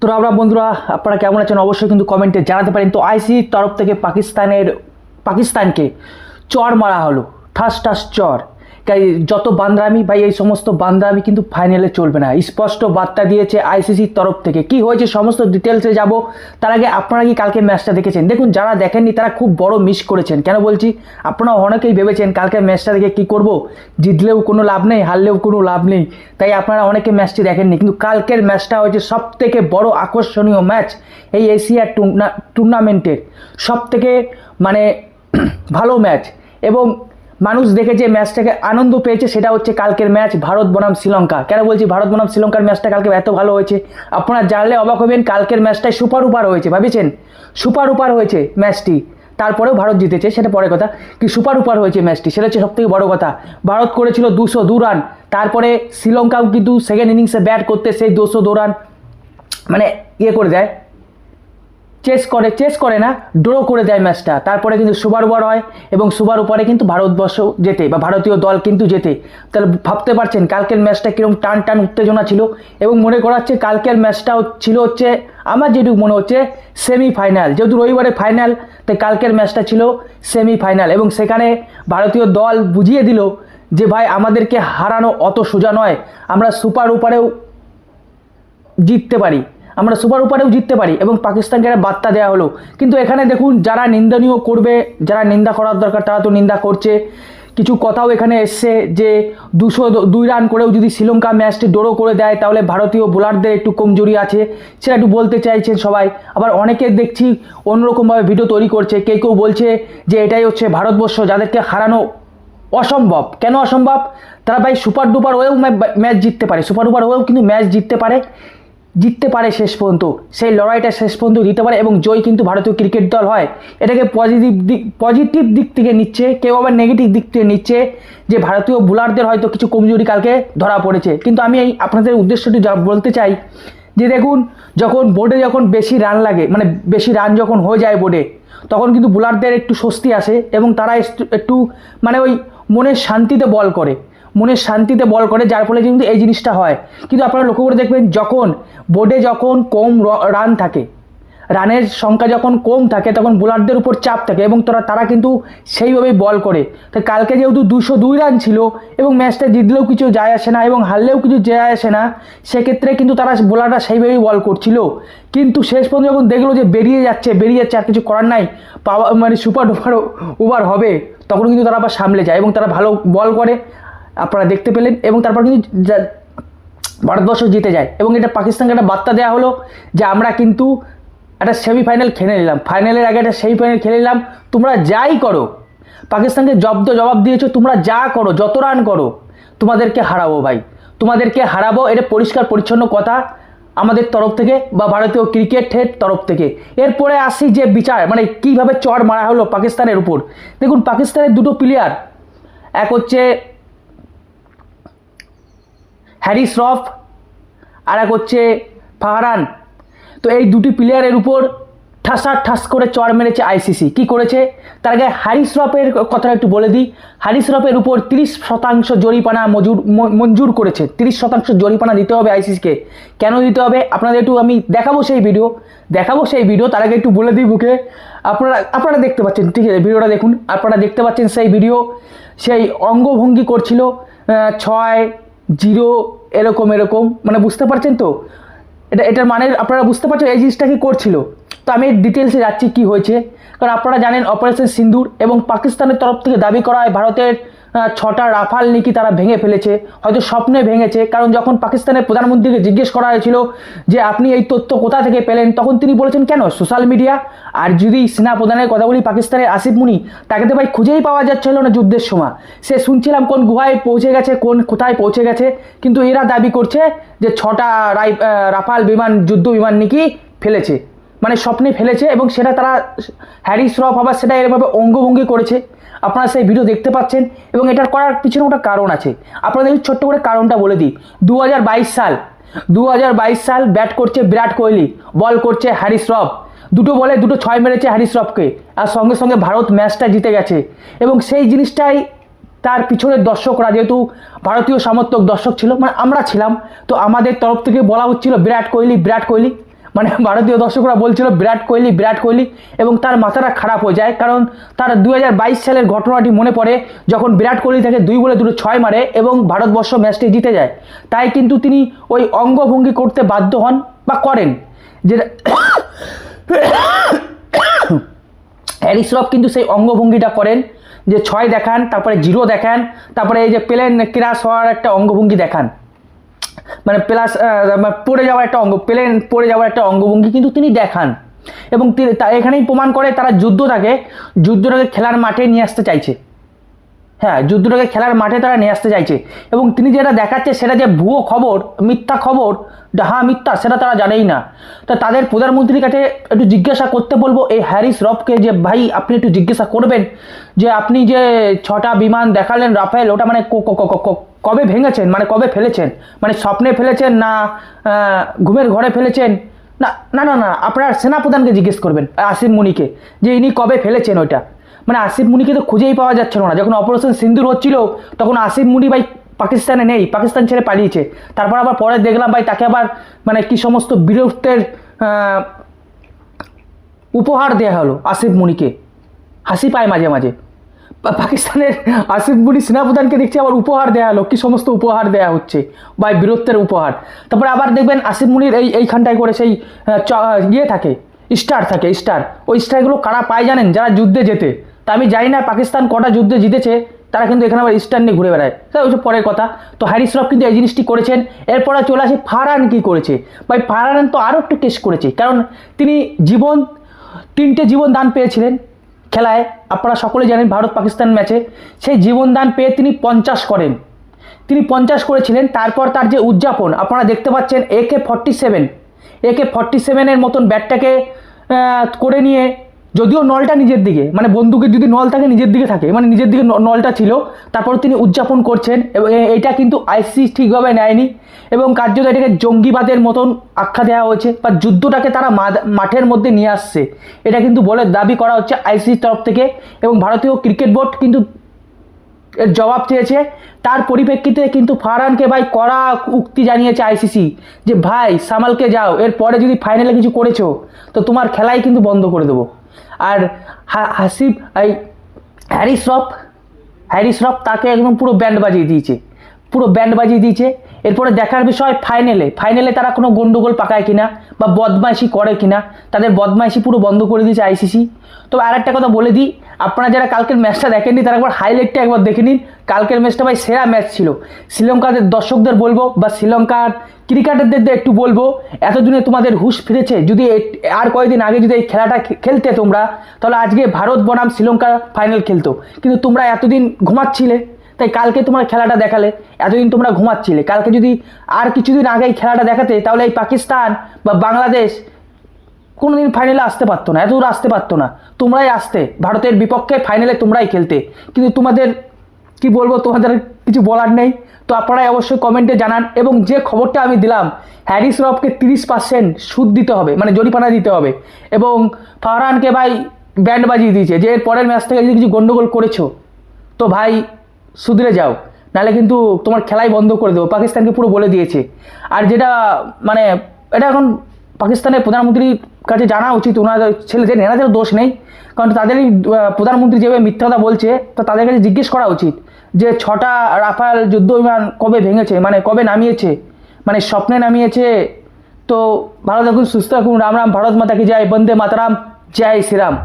তো আমরা বন্ধুরা, আপনারা কেমন আছেন? অবশ্যই কিন্তু কমেন্টে জানাতে পারেন। তো আইসিসির তরফ থেকে পাকিস্তানের, পাকিস্তানকে চর মারা হলো। ঠাস ঠাস, চর। তাই যত বান্দ্রামি ভাই, এই সমস্ত বান্দ্রামি কিন্তু ফাইনালে চলবে না। স্পষ্ট বার্তা দিয়েছে আইসিসির তরফ থেকে। কি হয়েছে সমস্ত ডিটেলসে যাব। তার আগে আপনারা কি কালকে ম্যাচটা দেখেছেন? দেখুন, যারা দেখেননি, তারা খুব বড় মিস করেছেন। কেন বলছি? আপনারা অনেকেই ভেবেছেন কালকে ম্যাচটা দেখে কি করব? জিতলেও কোনো লাভ নেই, হারলেও কোনো লাভ নেই। তাই আপনারা অনেকে ম্যাচটি দেখেননি। কিন্তু কালকের ম্যাচটা হয়েছে সব থেকে বড় আকর্ষণীয় ম্যাচ এই এশিয়া টুর্নামেন্টের সব থেকে মানে ভালো ম্যাচ এবং মানুষ দেখেছে ম্যাচটাকে, আনন্দ পেয়েছে, সেটা হচ্ছে কালকের ম্যাচ ভারত বনাম শ্রীলঙ্কা। কেন বলছি ভারত বনাম শ্রীলঙ্কার ম্যাচটা কালকে এত ভালো হয়েছে? আপনারা জানলে অবাক হবেন, কালকের ম্যাচটাই সুপার উপার হয়েছে, ভাবেছেন? সুপার উপার হয়েছে ম্যাচটি। তারপরেও ভারত জিতেছে, সেটা পরে কথা। কি সুপার উপার হয়েছে ম্যাচটি, সেটা হচ্ছে সবথেকে বড় কথা। ভারত করেছিল দুশো দু রান, তারপরে শ্রীলঙ্কাও কিন্তু সেকেন্ড ইনিংসে ব্যাট করতে সেই দুশো দু রান মানে ইয়ে করে দেয়। চেস করে চেস করে না ড্র করে দেয় ম্যাচটা তারপরে কিন্তু সুবার ওভার হয় এবং সুবার উপরে কিন্তু ভারতবর্ষ জেতে বা ভারতীয় দল কিন্তু জেতে। তাহলে ভাবতে পারছেন কালকের ম্যাচটা কীরকম টান টান উত্তেজনা ছিল? এবং মনে করা হচ্ছে কালকের ম্যাচটাও ছিল হচ্ছে, আমার যেটুকু মনে হচ্ছে সেমিফাইনাল যেহেতু রবিবারে ফাইনাল তাই কালকের ম্যাচটা ছিল সেমিফাইনাল এবং সেখানে ভারতীয় দল বুঝিয়ে দিল যে, ভাই, আমাদেরকে হারানো অত সোজা নয়। আমরা সুপার উপারেও জিততে পারি। আমরা সুপার উপারেও জিততে পারি এবং পাকিস্তানকে একটা বার্তা দেওয়া হলো। কিন্তু এখানে দেখুন, যারা নিন্দনীয় করবে, যারা নিন্দা করার দরকার, তারা তো নিন্দা করছে। কিছু কথাও এখানে এসছে যে দুশো দুই রান করেও যদি শ্রীলঙ্কা ম্যাচটি ডোরো করে দেয়, তাহলে ভারতীয় বোলারদের একটু কমজোরি আছে। সেটা একটু বলতে চাইছেন সবাই। আবার অনেকে দেখছি অন্যরকমভাবে ভিডিও তৈরি করছে। কেউ কেউ বলছে যে এটাই হচ্ছে ভারতবর্ষ, যাদেরকে হারানো অসম্ভব। কেন অসম্ভব? তারা ভাই সুপার ডুপার হয়েও ম্যাচ জিততে পারে। সুপার ডুপার হয়েও কিন্তু ম্যাচ জিততে পারে। জিততে পারে শেষ পর্যন্ত, সেই লড়াইটা শেষ পর্যন্ত দিতে পারে এবং জয় কিন্তু ভারতীয় ক্রিকেট দল হয়। এটাকে পজিটিভ দিক পজিটিভ দিক থেকে নিচ্ছে, কেউ আবার নেগেটিভ দিক থেকে নিচ্ছে যে ভারতীয় বোলারদের হয়তো কিছু কমজোরি কালকে ধরা পড়েছে। কিন্তু আমি এই আপনাদের উদ্দেশ্যটি বলতে চাই যে দেখুন, যখন বোর্ডে যখন বেশি রান লাগে মানে বেশি রান যখন হয়ে যায় বোর্ডে তখন কিন্তু বোলারদের একটু স্বস্তি আসে এবং তারা একটু- মানে ওই মনের শান্তিতে বল করে। মনের শান্তিতে বল করে, যার ফলে কিন্তু এই জিনিসটা হয়। কিন্তু আপনারা লক্ষ্য করে দেখবেন, যখন বোর্ডে যখন কম রান থাকে রানের সংখ্যা যখন কম থাকে, তখন বোলারদের উপর চাপ থাকে এবং তারা তারা কিন্তু সেইভাবেই বল করে। তো কালকে যেহেতু দুশো দুই রান ছিল এবং ম্যাচটা জিতলেও কিছু যায় আসে না এবং হারলেও কিছু যায় আসে না, সেক্ষেত্রে কিন্তু তারা বোলাররা সেইভাবেই বল করছিল। কিন্তু শেষ পর্যন্ত যখন দেখল যে বেরিয়ে যাচ্ছে বেরিয়ে যাচ্ছে, আর কিছু করার নাই, পাওয়া মানে সুপার ডুপার ওভার হবে, তখন কিন্তু তারা আবার সামলে যায় এবং তারা ভালো বল করে। আপনারা দেখতে পেলেন এবং তারপর কিন্তু ভারতবর্ষ জিতে যায় এবং এটা পাকিস্তানকে একটা বার্তা দেওয়া হলো যে আমরা কিন্তু একটা সেমিফাইনাল খেলে নিলাম। ফাইনালের আগে একটা সেমিফাইনাল খেলে নিলাম। তোমরা যাই করো, পাকিস্তানকে জব্দ জবাব দিয়েছ, তোমরা যা করো, যত রান করো, তোমাদেরকে হারাবো ভাই। তোমাদেরকে হারাবো, এটা পরিষ্কার, পরিচ্ছন্ন কথা আমাদের তরফ থেকে বা ভারতীয় ক্রিকেটের তরফ থেকে। এরপরে আসি যে বিচার মানে কীভাবে চড় মারা হলো পাকিস্তানের উপর। দেখুন, পাকিস্তানের দুটো প্লেয়ার এক হচ্ছে হ্যারিস রফ আর এক হচ্ছে ফাহারান। তো এই দুটি প্লেয়ারের উপর ঠাসা ঠাস করে চড় মেরেছে আইসিসি কি করেছে? তার আগে হারিস রফের কথাটা একটু বলে দিই। হারিস রফের উপর তিরিশ শতাংশ জরিপানা মজুর মঞ্জুর করেছে। তিরিশ শতাংশ জরিপানা দিতে হবে আইসিসিকে কেন দিতে হবে? আপনাদের একটু আমি দেখাবো সেই ভিডিও দেখাবো সেই ভিডিও তার আগে একটু বলে দিই বুকে আপনারা আপনারা দেখতে পাচ্ছেন, ঠিক আছে, ভিডিওটা দেখুন। আপনারা দেখতে পাচ্ছেন সেই ভিডিও সেই অঙ্গভঙ্গি করছিল ছয়, জিরো এরকম এরকম মানে বুঝতে পারছেন তো? এটা, এটার মানে আপনারা বুঝতে পারছেন এই জিনিসটা কি করছিল? তো আমি ডিটেলসে যাচ্ছি কি হয়েছে। কারণ আপনারা জানেন অপারেশন সিন্দুর এবং পাকিস্তানের তরফ থেকে দাবি করা হয় ভারতের ছটা রাফাল নাকি তারা ভেঙে ফেলেছে, হয়তো স্বপ্নে ভেঙেছে। কারণ যখন পাকিস্তানের প্রধানমন্ত্রীকে জিজ্ঞেস করা হয়েছিল যে, আপনি এই তথ্য কোথা থেকে পেলেন? তখন তিনি বলেছেন, কেন? সোশ্যাল মিডিয়া আর যদি সেনা প্রধানের কথা বলি, পাকিস্তানের আসিফ মুনি, তাকে তো ভাই খুঁজেই পাওয়া যাচ্ছিল না যুদ্ধের সময়। সে শুনছিলাম কোন গুহায় পৌঁছে গেছে, কোন কোথায় পৌঁছে গেছে, কিন্তু এরা দাবি করছে যে, ছটা রাই রাফাল বিমান, যুদ্ধ বিমান নাকি ফেলেছে। মানে স্বপ্নে ফেলেছে এবং সেটা তারা হ্যারি শ্রফ আবার সেটা এরভাবে অঙ্গভঙ্গি করেছে। আপনারা সেই ভিডিও দেখতে পাচ্ছেন এবং এটার করার পিছনে একটা কারণ আছে। আপনাদের ছোট্ট করে কারণটা বলে দিই। দু হাজার বাইশ সাল দু হাজার বাইশ সাল ব্যাট করছে বিরাট কোহলি বল করছে হ্যারি শ্রফ দুটো বলে, দুটো ছয় মেরেছে হ্যারি শ্রফকে আর সঙ্গে সঙ্গে ভারত ম্যাচটা জিতে গেছে। এবং সেই জিনিসটাই তার পিছনের দর্শকরা, যেহেতু ভারতীয় সমর্থক, দর্শক ছিল মানে আমরা ছিলাম, তো আমাদের তরফ থেকে বলা হচ্ছিল বিরাট কোহলি বিরাট কোহলি। মানে ভারতীয় দর্শকরা বলছিল, বিরাট কোহলি বিরাট কোহলি। এবং তার মাথাটা খারাপ হয়ে যায়, কারণ তার দুই হাজার বাইশ সালের ঘটনাটি মনে পড়ে যখন বিরাট কোহলি থেকে দুই বলে দুটো ছয় মারে এবং ভারতবর্ষ ম্যাচটি জিতে যায়। তাই কিন্তু তিনি ওই অঙ্গভঙ্গি করতে বাধ্য হন বা করেন যেটা হ্যারি শ্রফ কিন্তু সেই অঙ্গভঙ্গিটা করেন, যে ছয় দেখান, তারপরে জিরো দেখান, তারপরে এই যে প্লেন ক্রাশ হওয়ার একটা অঙ্গভঙ্গি দেখান। মানে প্লাস পড়ে যাওয়ার একটা অঙ্গ, প্লেন পড়ে যাওয়ার একটা অঙ্গভঙ্গি কিন্তু তিনি দেখান। এবং এখানেই প্রমাণ করে তারা যুদ্ধটাকে যুদ্ধটাকে খেলার মাঠে নিয়ে আসতে চাইছে। হ্যাঁ যুদ্ধটাকে খেলার মাঠে তারা নিয়ে আসতে চাইছে। এবং তিনি যেটা দেখাচ্ছে সেটা যে ভুয়ো খবর, মিথ্যা খবর হ্যাঁ মিথ্যা, সেটা তারা জানেই না। তো তাদের প্রধানমন্ত্রীর কাছে একটু জিজ্ঞাসা করতে বলব, এই হ্যারিস রফকে যে, ভাই, আপনি একটু জিজ্ঞাসা করবেন যে, আপনি যে ছটা বিমান দেখালেন রাফেল ওটা মানে কবে ভেঙেছেন? মানে কবে ফেলেছেন? মানে স্বপ্নে ফেলেছেন না ঘুমের ঘরে ফেলেছেন? না না না না আপনার সেনাপ্রধানকে জিজ্ঞেস করবেন, আসিফ মুনিকে, যে ইনি কবে ফেলেছেন ওইটা? মানে আসিফ মুনিকে তো খুঁজেই পাওয়া যাচ্ছিল না। যখন অপারেশন সিন্দুর হচ্ছিল, তখন আসিফ মুনি ভাই পাকিস্তানে নেই, পাকিস্তান ছেড়ে পালিয়েছে। তারপর আবার পরে দেখলাম ভাই, তাকে আবার মানে কি সমস্ত বীরত্বের উপহার দেওয়া হলো আসিফ মুনিকে। হাসি পায় মাঝে মাঝে। পাকিস্তানের আসিফ মুনি সেনাপ্রধানকে দেখছি আবার উপহার দেওয়া হলো। কি সমস্ত উপহার দেওয়া হচ্ছে? বা বীরত্বের উপহার। তারপরে আবার দেখবেন আসিফ মুনির এই এইখানটায় করে সেই ইয়ে থাকে স্টার থাকে স্টার ওই স্টারগুলো কারা পায় জানেন? যারা যুদ্ধে যেতে তা আমি জানি না, পাকিস্তান কটা যুদ্ধে জিতেছে, তারা কিন্তু এখানে আবার স্টার নিয়ে ঘুরে বেড়ায়। তা ওই পরের কথা। তো হ্যারিস রফ কিন্তু এই জিনিসটি করেছেন। এরপরে চলে আসে ফারহান কি করেছে? ভাই, ফারহান তো আরও একটু কেস করেছে। কারণ তিনি জীবন, তিনটে জীবন দান পেয়েছিলেন। খেলায় আপনারা সকলে জানেন ভারত পাকিস্তান ম্যাচে সেই জীবনদান পেয়ে তিনি পঞ্চাশ করেন। তিনি পঞ্চাশ করেছিলেন, তারপর তার যে উদযাপন, আপনারা দেখতে পাচ্ছেন AK forty seven AK forty সেভেনের মতন ব্যাটটাকে করে নিয়ে যদিও নলটা নিজের দিকে মানে বন্দুকের যদি নল থাকে নিজের দিকে থাকে মানে নিজের দিকে নলটা ছিল, তারপর তিনি উদযাপন করছেন, এবং এটা কিন্তু আইসি ঠিকভাবে নেয়নি, এবং কার্যত এটাকে জঙ্গিবাদের মতন আখ্যা দেওয়া হয়েছে, বা যুদ্ধটাকে তারা মাঠের মধ্যে নিয়ে আসছে। এটা কিন্তু বলে দাবি করা হচ্ছে আইসিসির তরফ থেকে, এবং ভারতীয় ক্রিকেট বোর্ড কিন্তু এর জবাব চেয়েছে, তার পরিপ্রেক্ষিতে কিন্তু ফারহানকে ভাই কড়া উক্তি জানিয়েছে আইসিসি, যে ভাই সামালকে যাও, এরপরে যদি ফাইনালে কিছু করেছ, তো তোমার খেলাই কিন্তু বন্ধ করে দেবো। আর হাসিব, এই হ্যারিস রফ হ্যারিস রফ তাকে একদম পুরো ব্যান্ড বাজিয়ে দিয়েছে। পুরো ব্যান্ড বাজিয়ে দিয়েছে। এরপরে দেখার বিষয় ফাইনালে। ফাইনালে তারা কোনো গন্ডগোল পাকায় কিনা বা বদমাইশি করে কিনা, তাদের বদমাইশি পুরো বন্ধ করে দিয়েছে আইসিসি। তবে আর একটা কথা বলে দিই, আপনারা যারা কালকের ম্যাচটা দেখেননি, তারা একবার হাইলাইটটা একবার দেখে নিন। কালকের ম্যাচটা ভাই সেরা ম্যাচ ছিল। শ্রীলঙ্কাদের দর্শকদের বলব বা শ্রীলঙ্কার ক্রিকেটারদের একটু বলব, এতদিনে তোমাদের হুশ ফিরেছে। যদি আর কয়েকদিন আগে যদি এই খেলাটা খেলতে তোমরা, তাহলে আজকে ভারত বনাম শ্রীলঙ্কা ফাইনাল খেলতো। কিন্তু তোমরা এতদিন ঘুমাচ্ছিলে। তাই কালকে তোমার খেলাটা দেখালে, এতদিন তোমরা ঘুমাচ্ছিলে। কালকে যদি আর কিছুদিন আগে এই খেলাটা দেখাতে, তাহলে এই পাকিস্তান বা বাংলাদেশ কোনোদিন ফাইনালে আসতে পারতো না এত দূর আসতে পারতো না। তোমরাই আসতে, ভারতের বিপক্ষে ফাইনালে তোমরাই খেলতে। কিন্তু তোমাদের, কি বলব, তোমাদের কিছু বলার নেই। তো আপনারাই অবশ্যই কমেন্টে জানান এবং যে খবরটা আমি দিলাম, হ্যারিস রফকে তিরিশ পার্সেন্ট সুদ দিতে হবে মানে জরিপানা দিতে হবে। এবং ফারহানকে ভাই ব্যান্ড বাজিয়ে দিয়েছে, যে এর পরের ম্যাচ থেকে যদি কিছু গন্ডগোল করেছ, তো ভাই সুধরে যাও। নাহলে কিন্তু তোমার খেলাই বন্ধ করে দেবো। পাকিস্তানকে পুরো বলে দিয়েছে। আর যেটা মানে এটা এখন পাকিস্তানের প্রধানমন্ত্রীর কাছে জানা উচিত। ওনাদের ছেলেদের এনাদের দোষ নেই। কারণ তাদেরই প্রধানমন্ত্রী যেভাবে মিথ্যা কথা বলছে, তো তাদের কাছে জিজ্ঞেস করা উচিত। যে ছটা রাফাল যুদ্ধ বিমান কবে ভেঙেছে? মানে কবে নামিয়েছে? মানে স্বপ্নে নামিয়েছে? তো ভালো থাকুন, সুস্থ থাকুন। রাম রাম, ভারত মাতা কি জয়, বন্দে মাতারাম, জয় শ্রীরাম।